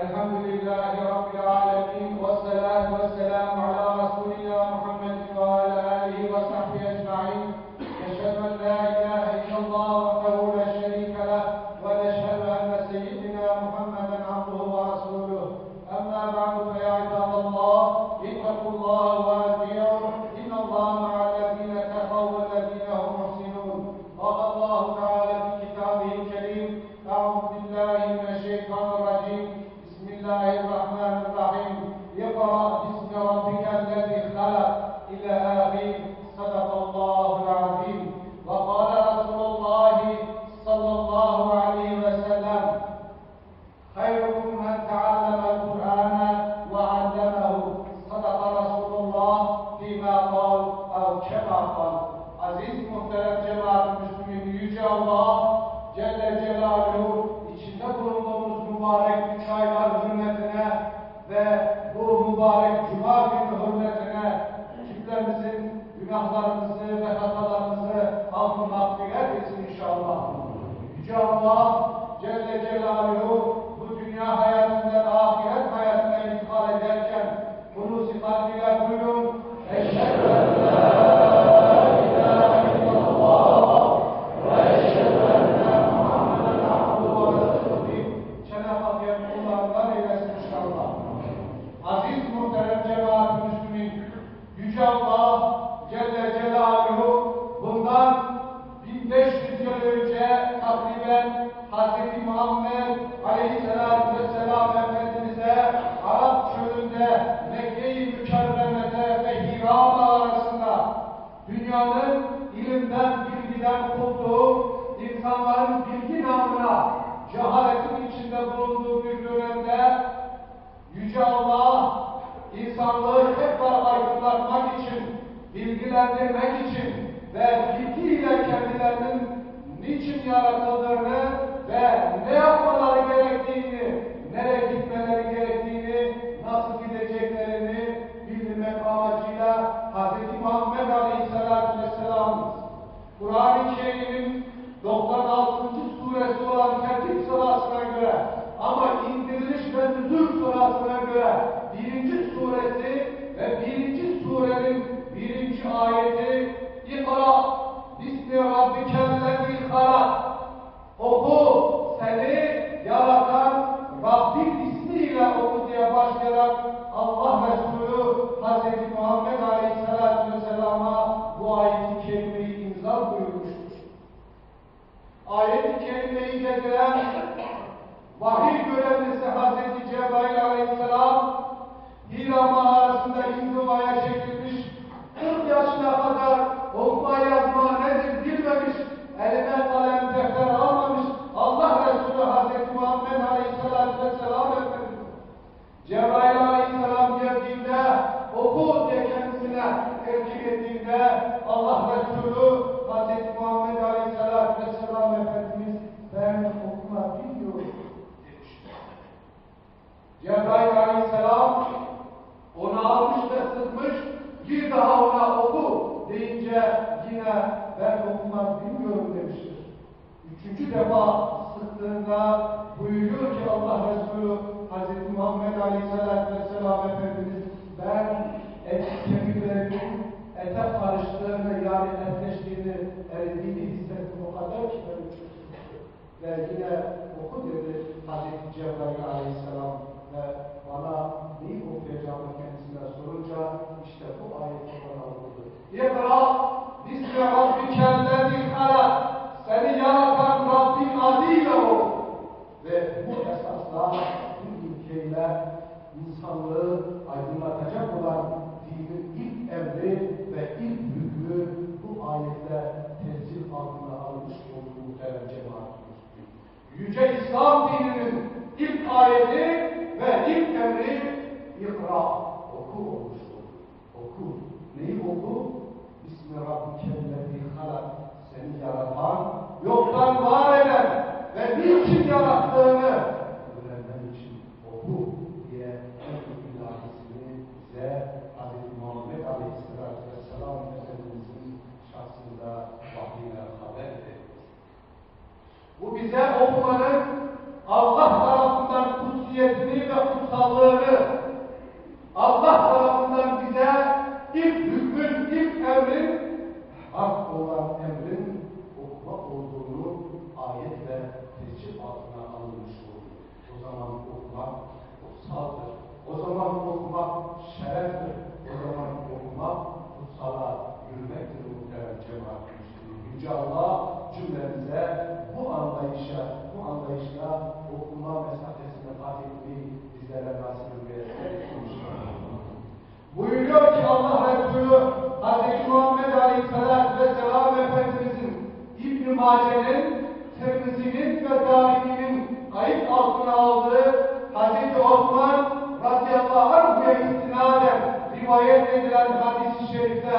الحمد لله رب العالمين والصلاة والسلام على رسولنا محمد وعلى آله وصحبه أجمعين. نشهد أن لا إله إلا الله bu bilgilendirmek için ve bilgiyle kendilerinin niçin yaratıldığını ve ne yapmaları 어, Cebrail Aleyhisselam onu almış ve sıkmış bir daha ona oku deyince yine ben okuma bilmiyorum demiştir. Üçüncü defa sıktığında buyuruyor ki Allah Resulü Hz. Muhammed Aleyhisselatü Vesselam Efendimiz ben et kemiklerinin ete karıştığını yani etleştiğini eridiğini hissettim o kadar ki ben uçursun. Ve yine oku dedi Hz. Cebrail Aleyhisselam ve bana neyi okuyacağımı kendisine sorunca işte bu ayeti bana okudu. İkra Bismi Rabbikellezi halak seni yaratan Rabbin adıyla oku. Ve bu esasla bu ilkeyle insanlığı aydınlatacak olan dinin ilk emri ve ilk hükmü bu ayette tenzil altına almış olduğu muhterem cemaatimiz. Yüce İslam dininin ilk ayeti ve ilk emri ikra, oku olmuştur. Oku. Neyi oku? Bismi Rabbikellezi halak. Seni yaratan, yoktan var eden ve niçin yarattığını öğrenmen için oku diye en ilahisini bize Hz. Muhammed Aleyhisselatü Vesselam Efendimizin şahsında vahiyle haber etti. Bu bize okumanın Allah tarafından kutsiyetini Allah tarafından bize ilk hükmün, ilk emrin, hak olan emrin okuma olduğunu ayet ve tecrüb altına alınmış oluyor. O zaman okumak kutsaldır. O zaman okumak şereftir. O zaman okumak kutsala yürümektir muhterem cemaat Yüce Allah cümlemize bu anlayışa, bu anlayışla okuma mesafesine kat etmeyi bizlere nasip eylesin. Buyuruyor ki Allah Resulü Hz. Muhammed Aleyhisselatü Vesselam Efendimizin İbn-i Mace'nin, Tirmizi'nin ve Darimi'nin kayıt altına aldığı Hz. Osman radıyallahu anh'a istinaden rivayet edilen hadis-i şerifte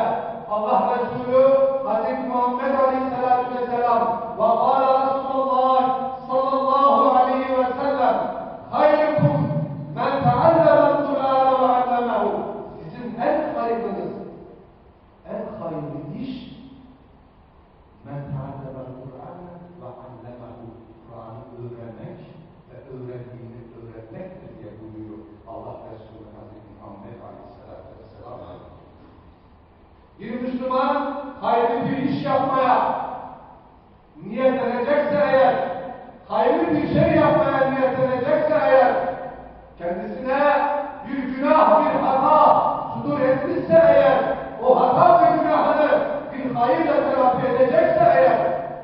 Allah Resulü Hz. Muhammed Aleyhisselatü Vesselam ve Kâle Resulullah sallallahu aleyhi ve sellem hayrukum men tealleme Kur'an'ı ve allemehu sizin en hayırlınız en hayırlı iş men tealleme Kur'an'ı ve allemehu Kur'an'ı öğrenmek ve öğrendiğini öğretmektir diye buyuruyor Allah Resulü Hazreti Muhammed Aleyhisselatü Vesselam. Bir Müslüman hayırlı bir iş yapmaya niyetlenecekse eğer, hayırlı bir şey yapmaya niyetlenecekse eğer, kendisine bir günah, bir hata sudur etmişse eğer, o hata ve günahını bir hayırla telafi edecekse eğer,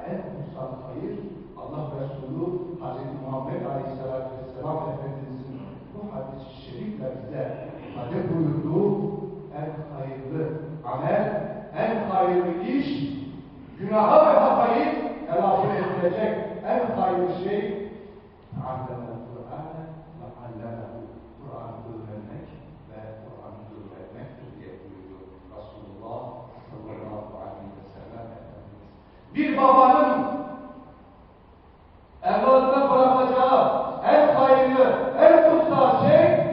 en kutsal hayır Allah Resulü Hz. Muhammed Aleyhisselatü Vesselam Efendimizin bu hadis-i şerifle bize ifade buyurduğu en hayırlı amel, en hayırlı iş, günaha ve hatayı telafi edilecek en hayırlı şey Alleme Kur'an'ı ve allemehu Kur'an'ı öğrenmek ve Kur'an'ı öğretmektir diye buyuruyor Resulullah sallallahu aleyhi ve sellem Efendimiz. Bir babanın evladına bırakacağı en hayırlı, en kutsal şey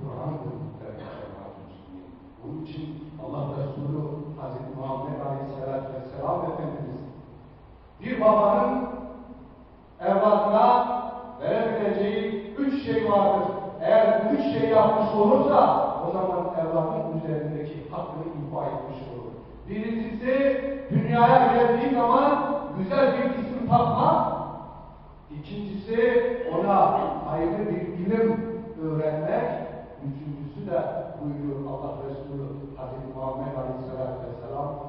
Kur'an'dır muhtemelen cemaat-i müslümin. Bunun için Allah Resulü Hz. Muhammed Aleyhisselatü Vesselam Efendimiz babanın evladına verebileceği üç şey vardır. Eğer bu üç şey yapmış olursa o zaman evladın üzerindeki hakkını ifa etmiş olur. Birincisi dünyaya geldiği zaman güzel bir isim takmak. İkincisi ona hayırlı bir ilim öğrenmek. Üçüncüsü de buyuruyor Allah Resulü Hz. Muhammed Aleyhisselatü Vesselam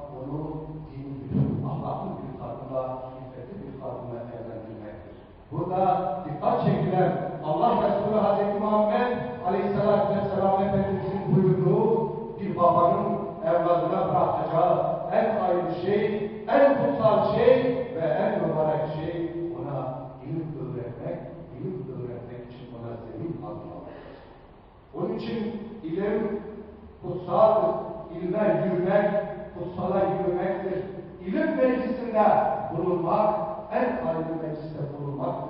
Burada dikkat çekilen Allah Resulü Hz. Muhammed Aleyhisselatü Vesselam Efendimizin buyurduğu bir babanın evladına bırakacağı en hayırlı şey, en kutsal şey ve en mübarek şey ona ilim öğretmek, ilim öğretmek için ona zemin hazırlamaktır. Onun için ilim kutsaldır. İlme yürümek, kutsala yürümektir. İlim meclisinde bulunmak, en hayırlı mecliste bulunmaktır.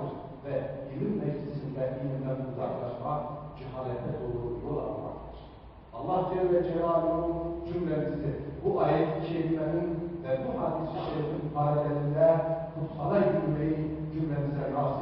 Ve ilim meclisinde ilimden uzaklaşmak, cehalete doğru yol almaktır. Allah Celle Celaluhu cümlemizi bu ayet-i kerimenin ve bu hadis-i şerifin farelerinde kutsala yürümeyi cümlemize nasip